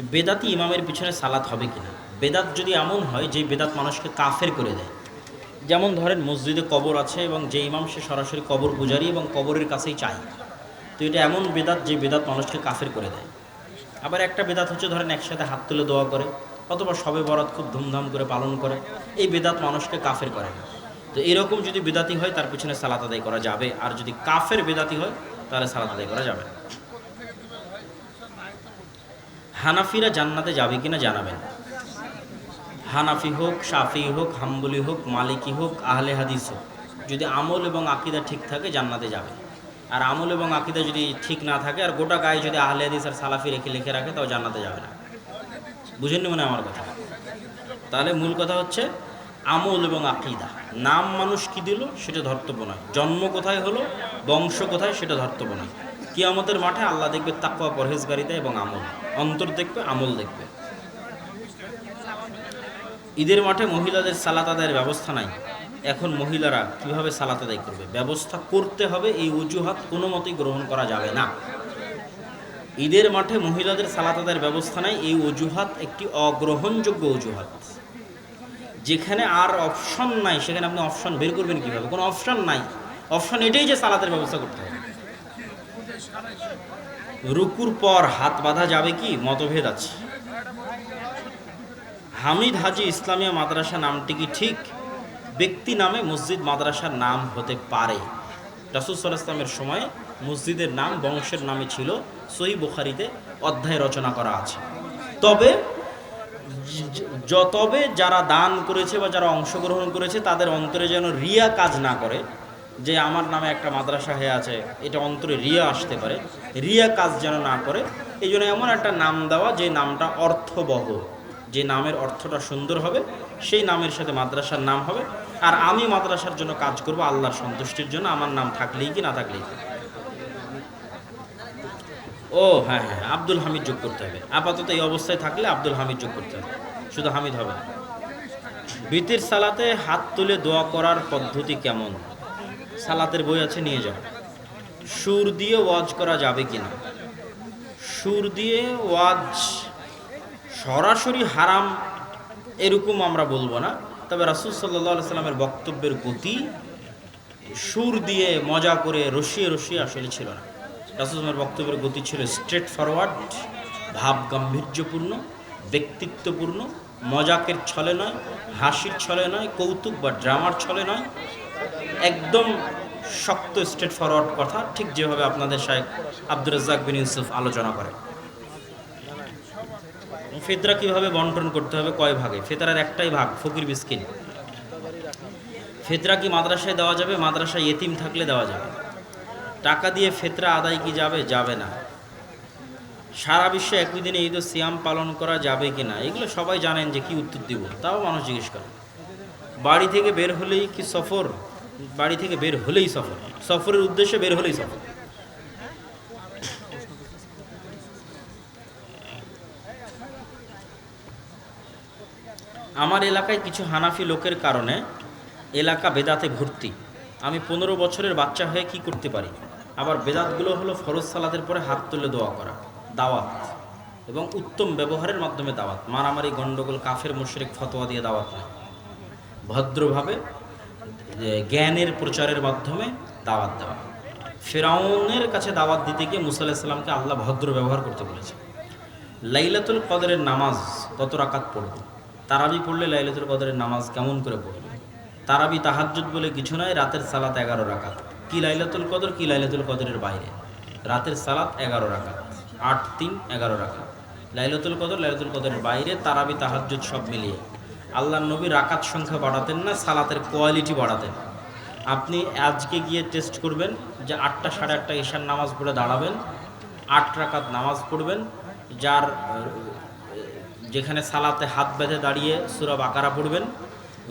বেদাতি ইমামের পিছনে সালাত হবে কিনা। বেদাত যদি এমন হয় যে বেদাত মানুষকে কাফের করে দেয়। যেমন ধরেন মসজিদে কবর আছে এবং যে ইমাম সে সরাসরি কবর পূজারি এবং কবরের কাছেই চাই তো এটা এমন বেদাত যে বেদাত মানুষকে কাফের করে দেয়। আবার একটা বেদাত হচ্ছে ধরেন একসাথে হাত তুলে দোয়া করে অথবা সবে বরাত খুব ধুমধাম করে পালন করে। এই বেদাত মানুষকে কাফের করে না। তো এরকম যদি বেদাতি হয় তার পিছনে সালাত আদায় করা যাবে। আর যদি কাফের বেদাতি হয় তাহলে সালাত আদায় করা যাবে না। হানাফিরা জান্নাতে যাবে কিনা জানাবেন। হানাফি হোক, শাফি হোক, হাম্বলি হোক, মালিকি হোক, আহলে হাদিস হোক, যদি আমল এবং আকিদা ঠিক থাকে জান্নাতে যাবে। আর আমল এবং আকিদা যদি ঠিক না থাকে, আর গোটা গায়ে যদি আহলে হাদিস আর সালাফি রেখে লিখে রাখে, তাও জান্নাতে যাবে না। বুঝেননি মনে আমার কথা? তাহলে মূল কথা হচ্ছে, আমল এবং আকিদা। নাম মানুষ কি দিল? সেটা ধর্তব্য নয়। জন্ম কোথায় হলো? বংশ কোথায়? সেটা ধর্তব্য নয়। কিয়ামতের মাঠে আল্লাহ দেখবে তাকুয়া পরহেজগারিতা এবং আমল। অন্তর দেখবে, আমল দেখবে। ঈদের মাঠে মহিলাদের সালাত আদায়ের ব্যবস্থা নাই। এখন মহিলারা কীভাবে সালাত আদায় করবে? ব্যবস্থা করতে হবে, এই অজুহাত কোনো মতেই গ্রহণ করা যাবে না। ঈদের মাঠে মহিলাদের সালাত আদায়ের ব্যবস্থা নাই, এই অজুহাত একটি অগ্রহণযোগ্য অজুহাত। যেখানে আর অপশন নাই, সেখানে আপনি অপশন বের করবেন কীভাবে? কোনো অপশন নাই। অপশন এটাই যে সালাতের ব্যবস্থা করতে হবে। রুকুর পর হাত বাঁধা যাবে কি? মতভেদ আছে। হামিদ হাজি ইসলামিয়া মাদ্রাসা নামটি কি ঠিক? ব্যক্তি নামে মসজিদ মাদ্রাসার নাম হতে পারে। রাসুল ইসলামের সময় মসজিদের নাম বংশের নামে ছিল। সহি বুখারিতে অধ্যায় রচনা করা আছে। তবে য- য- তবে যারা দান করেছে বা যারা অংশগ্রহণ করেছে, তাদের অন্তরে যেন রিয়া কাজ না করে যে আমার নামে একটা মাদ্রাসা হয়ে আছে, এটা অন্তরে রিয়া আসতে পারে। রিয়া কাজ যেন না করে, এই জন্য এমন একটা নাম দেওয়া, যে নামটা অর্থবহ। যে নামের অর্থটা সুন্দর হবে, সেই নামের সাথে মাদ্রাসার নাম হবে। আর আমি মাদ্রাসার জন্য কাজ করব আল্লাহর সন্তুষ্টির জন্য, আমার নাম থাকলেই কি না থাকলেই কি? ও হ্যাঁ হ্যাঁ আব্দুল হামিদ যোগ করতে হবে। আপাতত এই অবস্থায় থাকলে আব্দুল হামিদ যোগ করতে হবে। শুধু হামিদ হবে বিতির সালাতে হাত তুলে দোয়া করার পদ্ধতি কেমন? সালাতের বই আছে, নিয়ে যাও। সুর দিয়ে ওয়াজ করা যাবে কি না সুর দিয়ে ওয়াজ সরাসরি হারাম এরকম আমরা বলব না। তবে রাসুল সাল্লাহ সাল্লামের বক্তব্যের গতি সুর দিয়ে মজা করে রসিয়ে রসিয়ে আসলে ছিল না। রাসুলের বক্তব্যের গতি ছিল স্ট্রেট ফরওয়ার্ড ভাব গাম্ভীর্যপূর্ণ, ব্যক্তিত্বপূর্ণ, মজাকের ছলে নয়, হাসির ছলে নয়, কৌতুক বা ড্রামার ছলে নয় একদম শক্ত স্ট্রেট ফরওয়ার্ড কথা, ঠিক যেভাবে আপনাদের শাহেখ আব্দুর রাজ্জাক বিন ইউসুফ আলোচনা করে। ফেতরা কীভাবে বন্টন করতে হবে কয় ভাগে? ফেতরার একটাই ভাগ, ফকির মিসকিন। ফেতরা কি মাদ্রাসায় দেওয়া যাবে? মাদ্রাসায় এতিম থাকলে দেওয়া যাবে। টাকা দিয়ে ফেতরা আদায় কি যাবে? যাবে না। সারা বিশ্বে একই দিনে ঈদ সিয়াম পালন করা যাবে কি না? এগুলো সবাই জানেন যে কি উত্তর দিব, তাও মানুষ জিজ্ঞেস করে। বাড়ি থেকে বের হলেই কি সফর? বাড়ি থেকে বের হলেই সফর সফরের উদ্দেশ্যে বের হলেই সফর আমার এলাকায় কিছু হানাফি লোকের কারণে এলাকা বেদাতে ভর্তি। আমি পনেরো বছরের বাচ্চা হয়ে কি করতে পারি? আবার বেদাতগুলো হলো ফরজ সালাদের পরে হাত তুলে দোয়া করা, দাওয়াত এবং উত্তম ব্যবহারের মাধ্যমে দাওয়াত। মারামারি গণ্ডগোল কাফের, মুশরিক, ফতোয়া দিয়ে দাওয়াত নয় ভদ্রভাবে জ্ঞানের প্রচারের মাধ্যমে দাওয়াত দেওয়া। ফেরাউনের কাছে দাওয়াত দিতে গিয়ে মুসা আলাহিসাল্লামকে আল্লাহ ভদ্র ব্যবহার করতে বলেছে। লাইলাতুল কদরের নামাজ কত রাকাত পড়বে? তারাবি পড়লে লাইলাতুল কদরের নামাজ কেমন করে পড়বে? তারাবি তাহাজ্জুদ বলে কিছু নয়, রাতের সালাত এগারো রাকাত। কি লাইলাতুল কদর, কি লাইলাতুল কদরের বাইরে? রাতের সালাত এগারো রাকাত, আট তিন এগারো রাকাত। লাইলাতুল কদর, লাইলাতুল কদরের বাইরে তারাবি তাহাজ্জুদ সব মিলিয়ে। আল্লাহ নবী রাকাত সংখ্যা বাড়াতেন না, সালাতের কোয়ালিটি বাড়াতেন। আপনি আজকে গিয়ে টেস্ট করবেন যে আটটা সাড়ে আটটা ঈশার নামাজ পড়ে দাঁড়াবেন, আট রাকাত নামাজ পড়বেন, যার, যেখানে সালাতে হাত বেঁধে দাঁড়িয়ে সুরা বাকারা পড়বেন,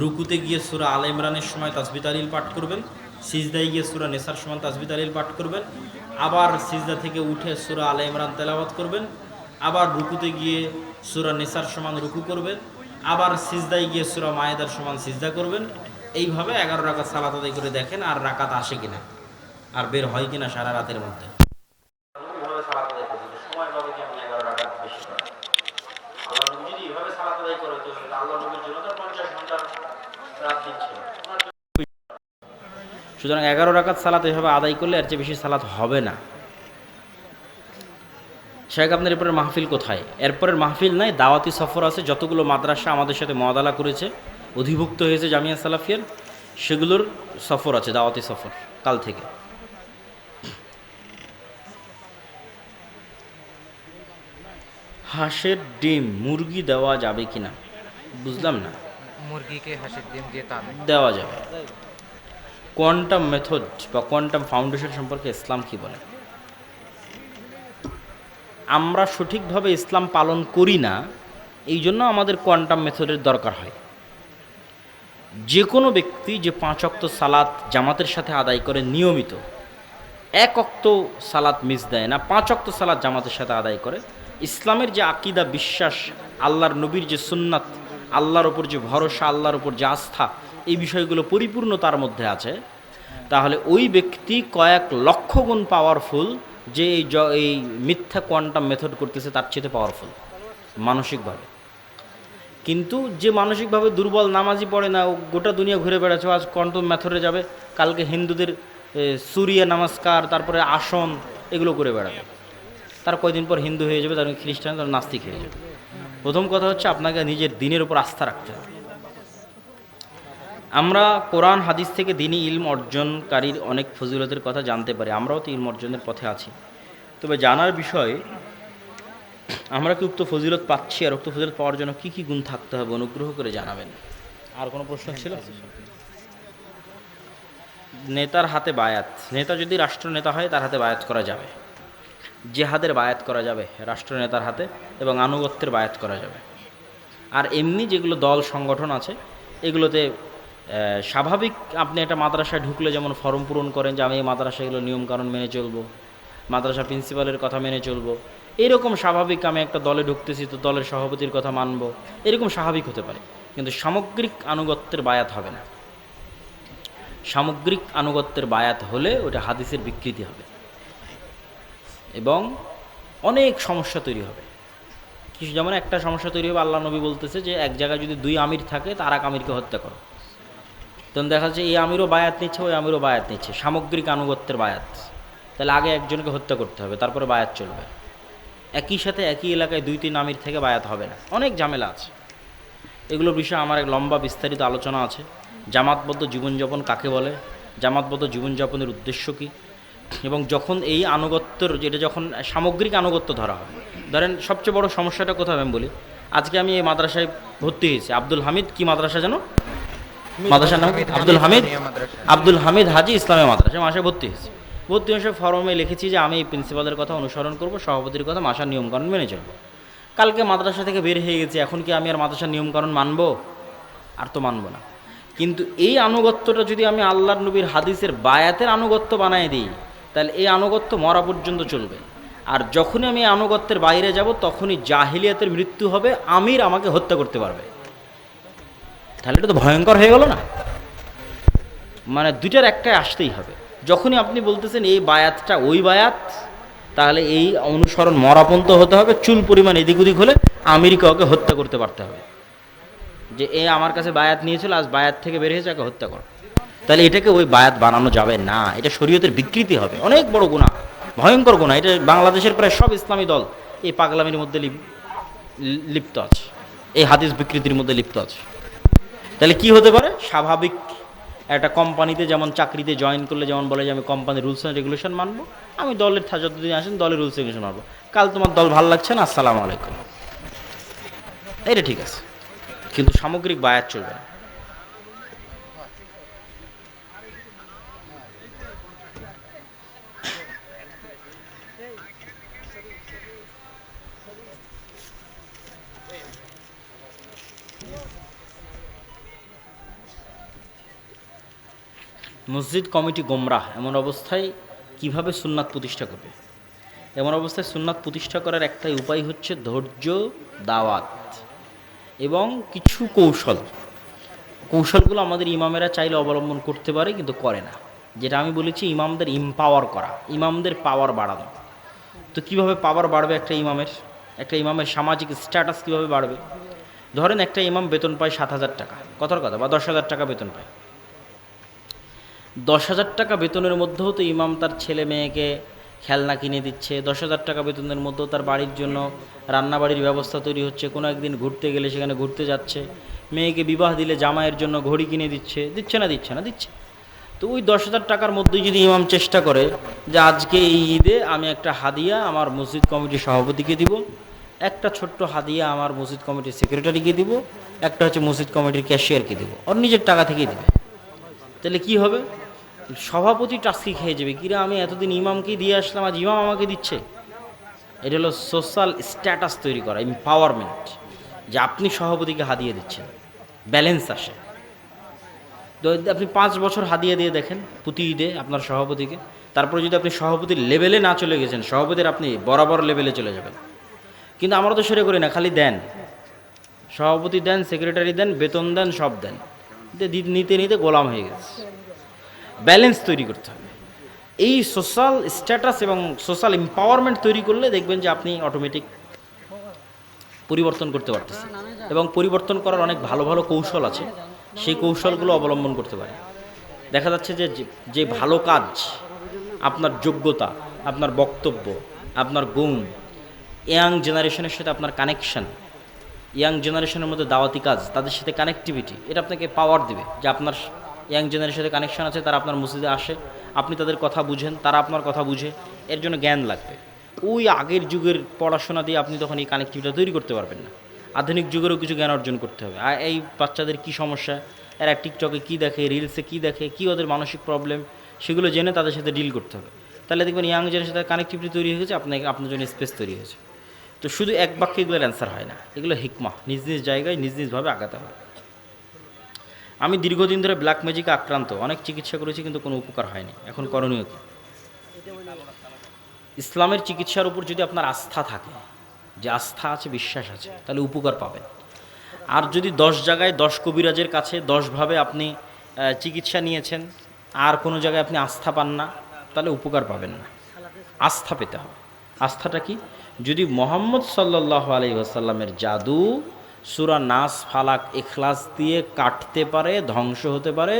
রুকুতে গিয়ে সুরা আল ইমরানের সময় তাসবি তালিল পাঠ করবেন, সিজদায় গিয়ে সুরা নেসার সময় তাসবি তালিল পাঠ করবেন, আবার সিজদা থেকে উঠে সুরা আল ইমরান তেলাওয়াত করবেন, আবার রুকুতে গিয়ে সুরা নেসার সমান রুকু করবেন আবার সিজদায় গিয়ে সুরা মায়েদার সমান সিজদা করবেন। এইভাবে এগারো রাকাত সালাত আদায় করে দেখেন আর রাকাত আসে কিনা আর বের হয় কিনা সারা রাতের মধ্যে। সুতরাং এগারো রাকাত সালাত এভাবে আদায় করলে এর চেয়ে বেশি সালাত হবে না। শেখ আপনার এরপরের মাহফিল কোথায়? এরপরের মাহফিল নাই দাওয়াতি সফর আছে যতগুলো মাদ্রাসা আমাদের সাথে মদালা করেছে অধিভুক্ত হয়েছে জামিয়া সালাফিয়ার সেগুলোর সফর আছে দাওয়াতি সফর কাল থেকে। হাঁসের ডিম মুরগি দেওয়া যাবে কি না বুঝলাম না। মুরগিকে হাঁসের ডিম দিয়ে তা দেওয়া যাবে। কোয়ান্টাম মেথড বা কোয়ান্টাম ফাউন্ডেশন সম্পর্কে ইসলাম কি বলে? আমরা সঠিকভাবে ইসলাম পালন করি না, এই জন্য আমাদের কোয়ান্টাম মেথডের দরকার হয়। যে কোনো ব্যক্তি যে পাঁচ অক্ত সালাত জামাতের সাথে আদায় করে নিয়মিত, এক অক্ত সালাত মিস দেয় না, পাঁচ অক্ত সালাত জামাতের সাথে আদায় করে, ইসলামের যে আকিদা, বিশ্বাস, আল্লাহর নবীর যে সুন্নাত, আল্লাহর ওপর যে ভরসা, আল্লাহর ওপর যে আস্থা, এই বিষয়গুলো পরিপূর্ণ তার মধ্যে আছে, তাহলে ওই ব্যক্তি কয়েক লক্ষ গুণ পাওয়ারফুল যে এই এই মিথ্যা কোয়ান্টাম মেথড করতেছে, তার চেয়ে পাওয়ারফুল মানসিকভাবে। কিন্তু যে মানসিকভাবে দুর্বল, নামাজি পড়ে না, ও গোটা দুনিয়া ঘুরে বেড়াচ্ছে আজ কোয়ান্টাম মেথডে যাবে, কালকে হিন্দুদের সুরিয়া নমস্কার, তারপরে আসন, এগুলো করে বেড়াবে। তার কয়দিন পর হিন্দু হয়ে যাবে, তার খ্রিস্টান, তার নাস্তিক হয়ে যাবে। প্রথম কথা হচ্ছে আপনাকে নিজের দিনের উপর আস্থা রাখতে হবে। আমরা কোরআন, হাদিস থেকে দিনই ইলম অর্জনকারীর অনেক ফজিলতের কথা জানতে পারি। আমরাও তো ইলম অর্জনের পথে আছি। তবে জানার বিষয়ে, আমরা কি উক্ত ফজিলত পাচ্ছি আর উক্ত ফজিলত পাওয়ার জন্য কি কি গুণ থাকতে হবে অনুগ্রহ করে জানাবেন। আর কোনো প্রশ্ন ছিল? নেতার হাতে বায়াত। নেতা যদি রাষ্ট্রনেতা হয়, তার হাতে বায়াত করা যাবে। জেহাদের বায়াত করা যাবে, রাষ্ট্রনেতার হাতে এবং আনুগত্যের বায়াত করা যাবে। আর এমনি যেগুলো দল, সংগঠন আছে, এগুলোতে স্বাভাবিক আপনি একটা মাদ্রাসায় ঢুকলে যেমন ফর্ম পূরণ করেন যে আমি এই মাদ্রাসাগুলো নিয়মকানুন মেনে চলবো, মাদ্রাসা প্রিন্সিপালের কথা মেনে চলবো, এরকম স্বাভাবিক আমি একটা দলে ঢুকতেছি তো দলের সভাপতির কথা মানব, এরকম স্বাভাবিক হতে পারে। কিন্তু সামগ্রিক আনুগত্যের বায়াত হবে না। সামগ্রিক আনুগত্যের বায়াত হলে ওটা হাদিসের বিকৃতি হবে। এবং অনেক সমস্যা তৈরি হবে। কিছু যেমন একটা সমস্যা তৈরি হবে, আল্লাহ নবী বলতেছে যে এক জায়গায় যদি দুই আমির থাকে, তার এক আমিরকে হত্যা করো। তখন দেখা যাচ্ছে এই আমিরও বায়াত নিচ্ছে, ওই আমিরও বায়াত নিচ্ছে। সামগ্রিক আনুগত্যের বায়াত। তাহলে আগে একজনকে হত্যা করতে হবে, তারপরে বায়াত চলবে। একই সাথে একই এলাকায় দুই তিন আমির থেকে বায়াত হবে না। অনেক ঝামেলা আছে। এগুলোর বিষয়ে আমার এক লম্বা বিস্তারিত আলোচনা আছে। জামাতবদ্ধ জীবনযাপন কাকে বলে? জামাতবদ্ধ জীবনযাপনের উদ্দেশ্য কী? এবং যখন এই আনুগত্যর, যেটা যখন সামগ্রিক আনুগত্য ধরা হয়, ধরেন সবচেয়ে বড় সমস্যাটা কোথায় আমি বলি? আজকে আমি এই মাদ্রাসায় ভর্তি হয়েছি। আব্দুল হামিদ কি মাদ্রাসা যেন মাদ্রাসার নাম আব্দুল হামিদ আব্দুল হামিদ হাজি ইসলামী মাদ্রাসা। মাসে ভর্তি হয়েছি। ভর্তি হয়ে ফর্মে লিখেছি যে আমি এই প্রিন্সিপালের কথা অনুসরণ করব সভাপতির কথা মাসার নিয়মকানুন মেনে চলবো। কালকে মাদ্রাসা থেকে বের হয়ে গেছি এখন কি আমি আর মাদ্রাসার নিয়মকানুন মানবো? আর তো মানবো না। কিন্তু এই আনুগত্যটা যদি আমি আল্লাহর নবীর হাদিসের বায়াতের আনুগত্য বানায় দিই তাহলে এই আনুগত্য মরা পর্যন্ত চলবে। আর যখনই আমি আনুগত্যের বাইরে যাব তখনই জাহিলিয়াতের মৃত্যু হবে আমির আমাকে হত্যা করতে পারবে। তাহলে এটা তো ভয়ঙ্কর হয়ে গেল না? মানে দুইটার একটাই আসতেই হবে। যখনই আপনি বলতেছেন এই বায়াতটা ওই বায়াত, তাহলে এই অনুসরণ মরাপন্ত হতে হবে, চুল পরিমাণ এদিক ওদিক হলে আমেরিকা ওকে হত্যা করতে পারতে হবে। যে এ আমার কাছে বায়াত নিয়েছিল, আজ বায়াত থেকে বের হয়েছে ওকে হত্যা কর। তাহলে এটাকে ওই বায়াত বানানো যাবে না। এটা শরীয়তের বিকৃতি হবে। অনেক বড় গুণা ভয়ঙ্কর গুণা এটা বাংলাদেশের প্রায় সব ইসলামী দল এই পাগলামির মধ্যে লিপ- লিপ্ত আছে। এই হাদিস বিকৃতির মধ্যে লিপ্ত আছে। তাহলে কি হতে পারে? স্বাভাবিক একটা কোম্পানিতে যেমন চাকরিতে জয়েন করলে যেমন বলে যে আমি কোম্পানির রুলস অ্যান্ড রেগুলেশন মানবো, আমি দলের যতদিন আসেন দলের রুলস রেগুলেশন মানবো। কাল তোমার দল ভালো লাগছে না? আসসালামু আলাইকুম। এটা ঠিক আছে। কিন্তু সামগ্রিক বায়াত চলবে না। মসজিদ কমিটি গোমরাহ এমন অবস্থায় কীভাবে সুন্নাত প্রতিষ্ঠা করবে? এমন অবস্থায় সুন্নাত প্রতিষ্ঠা করার একটাই উপায় হচ্ছে ধৈর্য, দাওয়াত এবং কিছু কৌশল। কৌশলগুলো আমাদের ইমামেরা চাইলে অবলম্বন করতে পারে কিন্তু করে না। যেটা আমি বলেছি ইমামদের ইম্পাওয়ার করা, ইমামদের পাওয়ার বাড়ানো। তো কীভাবে পাওয়ার বাড়বে একটা ইমামের? একটা ইমামের সামাজিক স্ট্যাটাস কীভাবে বাড়বে? ধরেন একটা ইমাম বেতন পায় সাত হাজার টাকা, কথার কথা, বা দশ হাজার টাকা বেতন পায়। দশ হাজার টাকা বেতনের মধ্যেও তো ইমাম তার ছেলে মেয়েকে খেলনা কিনে দিচ্ছে। দশ হাজার টাকা বেতনের মধ্যেও তার বাড়ির জন্য রান্না বাড়ির ব্যবস্থা তৈরি হচ্ছে। কোনো একদিন ঘুরতে গেলে সেখানে ঘুরতে যাচ্ছে। মেয়েকে বিবাহ দিলে জামাইয়ের জন্য ঘড়ি কিনে দিচ্ছে। দিচ্ছে না দিচ্ছে না, দিচ্ছে। তো ওই দশ হাজার টাকার মধ্যেই যদি ইমাম চেষ্টা করে যে আজকে এই ঈদে আমি একটা হাদিয়া আমার মসজিদ কমিটির সভাপতিকে দিব, একটা ছোট্ট হাদিয়া আমার মসজিদ কমিটির সেক্রেটারিকে দিব, একটা হচ্ছে মসজিদ কমিটির ক্যাশিয়ারকে দিব। ওর নিজের টাকা থেকেই দেবে। তাহলে কি হবে? সভাপতি টাস্কি খেয়ে যাবে। কিরা, আমি এতদিন ইমামকে দিয়ে আসলাম, আজ ইমাম আমাকে দিচ্ছে। এটা হলো সোশ্যাল স্ট্যাটাস তৈরি করা এম্পাওয়ারমেন্ট যে আপনি সভাপতিকে হাদিয়ে দিচ্ছেন ব্যালেন্স আসে। তো আপনি পাঁচ বছর হাদিয়ে দিয়ে দেখেন প্রতি ঈদে আপনার সভাপতিকে। তারপরে যদি আপনি সভাপতির লেভেলে না চলে গেছেন, সভাপতির আপনি বরাবর লেভেলে চলে যাবেন। কিন্তু আমরা তো সেরে করি না, খালি দেন। সভাপতি দেন সেক্রেটারি দেন, বেতন দেন, সব দেন। নিতে নিতে গোলাম হয়ে গেছে। ব্যালেন্স তৈরি করতে হবে। এই সোশ্যাল স্ট্যাটাস এবং সোশ্যাল এম্পাওয়ারমেন্ট তৈরি করলে দেখবেন যে আপনি অটোমেটিক পরিবর্তন করতে পারতেছেন এবং পরিবর্তন করার অনেক ভালো ভালো কৌশল আছে, সেই কৌশলগুলো অবলম্বন করতে পারে দেখা যাচ্ছে যে, যে- ভালো কাজ, আপনার যোগ্যতা, আপনার বক্তব্য, আপনার গুণ ইয়াং জেনারেশনের সাথে আপনার কানেকশন ইয়াং জেনারেশনের মধ্যে দাওয়াতি কাজ, তাদের সাথে কানেক্টিভিটি এটা আপনাকে পাওয়ার দেবে যে আপনার ইয়াং জেনারেশনের সাথে কানেকশন আছে, তারা আপনার মসজিদে আসে, আপনি তাদের কথা বুঝেন, তারা আপনার কথা বুঝে, এর জন্য জ্ঞান লাগবে। ওই আগের যুগের পড়াশোনা দিয়ে আপনি তখন এই কানেক্টিভিটি তৈরি করতে পারবেন না। আধুনিক যুগেরও কিছু জ্ঞান অর্জন করতে হবে। আর এই বাচ্চাদের কী সমস্যা, এরা টিকটকে কী দেখে রিলসে কী দেখে, কী ওদের মানসিক প্রবলেম সেগুলো জেনে তাদের সাথে ডিল করতে হবে। তাহলে দেখবেন ইয়াং জেনারেশনের সাথে কানেক্টিভিটি তৈরি হয়েছে আপনাকে, আপনার জন্য স্পেস তৈরি হয়েছে তো শুধু এক বাক্যে এগুলোর অ্যান্সার হয় না। এগুলো হিকমা নিজ নিজ জায়গায়, নিজ নিজভাবে আগাতে হয় আমি দীর্ঘদিন ধরে ব্ল্যাক ম্যাজিকে আক্রান্ত। অনেক চিকিৎসা করেছি, কিন্তু কোনো উপকার হয়নি। এখন করণীয় কি? ইসলামের চিকিৎসার উপর যদি আপনার আস্থা থাকে, যে আস্থা আছে, বিশ্বাস আছে, তাহলে উপকার পাবেন। আর যদি দশ জায়গায় দশ কবিরাজের কাছে দশভাবে আপনি চিকিৎসা নিয়েছেন, আর কোনো জায়গায় আপনি আস্থা পান না, তাহলে উপকার পাবেন না। আস্থা পেতে হবে। আস্থাটা কি? যদি মোহাম্মদ সাল্লাহ আলি আসাল্লামের জাদু সুরা নাস, ফালাক এখলাস দিয়ে কাটতে পারে, ধ্বংস হতে পারে,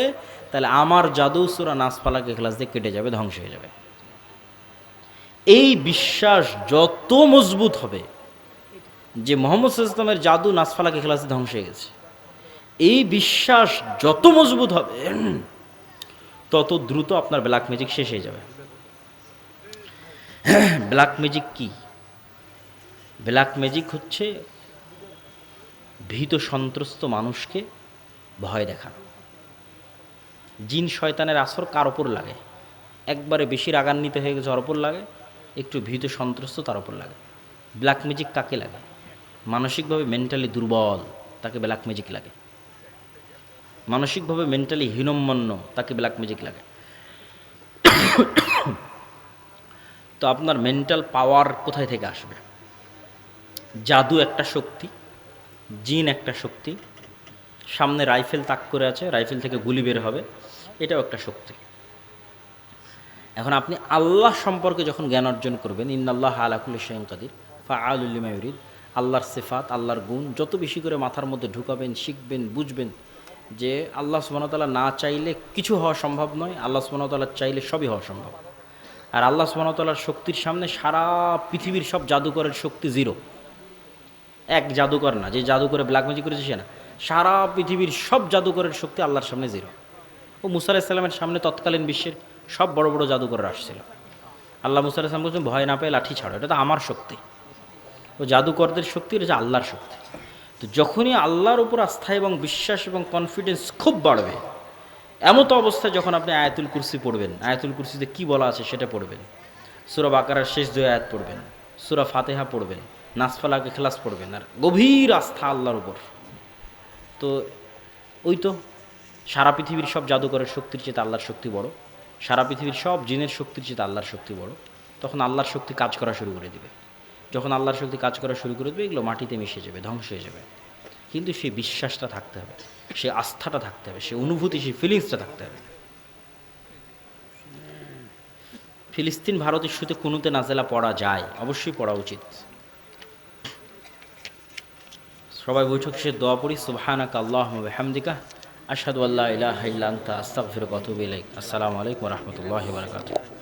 তাহলে আমার জাদু সুরা নাস, ফালাক এখলাস দিয়ে কেটে যাবে, ধ্বংস হয়ে যাবে। এই বিশ্বাস যত মজবুত হবে যে মোহাম্মদ ইসলামের জাদু নাসফালাকে খেলাতে ধ্বংস হয়ে গেছে, এই বিশ্বাস যত মজবুত হবে, তত দ্রুত আপনার ব্ল্যাক ম্যাজিক শেষ হয়ে যাবে। ব্ল্যাক ম্যাজিক কি? ব্ল্যাক ম্যাজিক হচ্ছে ভীত সন্ত্রস্ত মানুষকে ভয় দেখানো। জিন শয়তানের আসর কার ওপর লাগে? একবারে বেশি রাগান্বিত হয়ে ওর ওপর লাগে, একটু ভীত সন্ত্রস্ত তার ওপর লাগে। ব্ল্যাক ম্যাজিক কাকে লাগে? মানসিকভাবে মেন্টালি দুর্বল তাকে ব্ল্যাক ম্যাজিক লাগে। মানসিকভাবে মেন্টালি হীনম্মন্য তাকে ব্ল্যাক ম্যাজিক লাগে। তো আপনার মেন্টাল পাওয়ার কোথায় থেকে আসবে? জাদু একটা শক্তি। জিন একটা শক্তি। সামনে রাইফেল তাক করে আছে, রাইফেল থেকে গুলি বের হবে, এটাও একটা শক্তি। এখন আপনি আল্লাহ সম্পর্কে যখন জ্ঞান অর্জন করবেন, ইন্নাল্লাহ আলাকুল শাহিন কাদির ফা আলুল্লিমায়ুরিদ আল্লাহর সেফাত, আল্লাহর গুণ, যত বেশি করে মাথার মধ্যে ঢুকাবেন, শিখবেন, বুঝবেন যে আল্লাহ সুবাহতাল্লাহ না চাইলে কিছু হওয়া সম্ভব নয়, আল্লাহ সুবাহতাল্লাহ চাইলে সবই হওয়া সম্ভব। আর আল্লাহ সুবাহতাল্লাহর শক্তির সামনে সারা পৃথিবীর সব জাদুকরের শক্তি জিরো। এক জাদুকর না, যে জাদুকরে ব্ল্যাক ম্যাজিক করেছে সে না। সারা পৃথিবীর সব জাদুকরের শক্তি আল্লাহর সামনে জিরো ও মুসা আলাহিসাল্লামের সামনে তৎকালীন বিশ্বের সব বড় বড় জাদুকররা আসছিল। আল্লাহ মুসা আলাহিসাম বলছেন, ভয় না পেয়ে লাঠি ছাড়ো, এটা তো আমার শক্তি। ও জাদুকরদের শক্তি, এটা আল্লাহর শক্তি। তো যখনই আল্লাহর উপর আস্থা এবং বিশ্বাস এবং কনফিডেন্স খুব বাড়বে, এমতো অবস্থায় যখন আপনি আয়াতুল কুরসি পড়বেন, আয়াতুল কুরসিতে কি বলা আছে সেটা পড়বেন। সুরা বাকারার শেষ দুই আয়াত পড়বেন, সুরা ফাতেহা পড়বেন নাসফালাকে খেলাস পড়বেন আর গভীর আস্থা আল্লাহর উপর। তো ওই তো, সারা পৃথিবীর সব জাদুকরের শক্তির চেয়ে আল্লাহর শক্তি বড়। সারা পৃথিবীর সব জিনের শক্তির চেয়ে আল্লাহর শক্তি বড়। তখন আল্লাহর শক্তি কাজ করা শুরু করে দিবে। যখন আল্লাহর শক্তি কাজ করা শুরু করে দেবে, এগুলো মাটিতে মিশে যাবে, ধ্বংস হয়ে যাবে। কিন্তু সেই বিশ্বাসটা থাকতে হবে, সে আস্থাটা থাকতে হবে, সে অনুভূতি সেই ফিলিংসটা থাকতে হবে। ফিলিস্তিন ভারত ইস্যুতে কুনুতে নাজেলা পড়া যায়, অবশ্যই পড়া উচিত। সবাই বৈঠক শেষে দোয়া পড়ি, সুবহানাক আল্লাহ হামদিকা আশহাদু আল্লাহ ইলাহা ইল্লা আনতা, আস্তাগফিরুকা ওয়া আতুবু ইলাইক। আসসালামু আলাইকুম ওয়া রাহমাতুল্লাহি ওয়া বারাকাতুহু।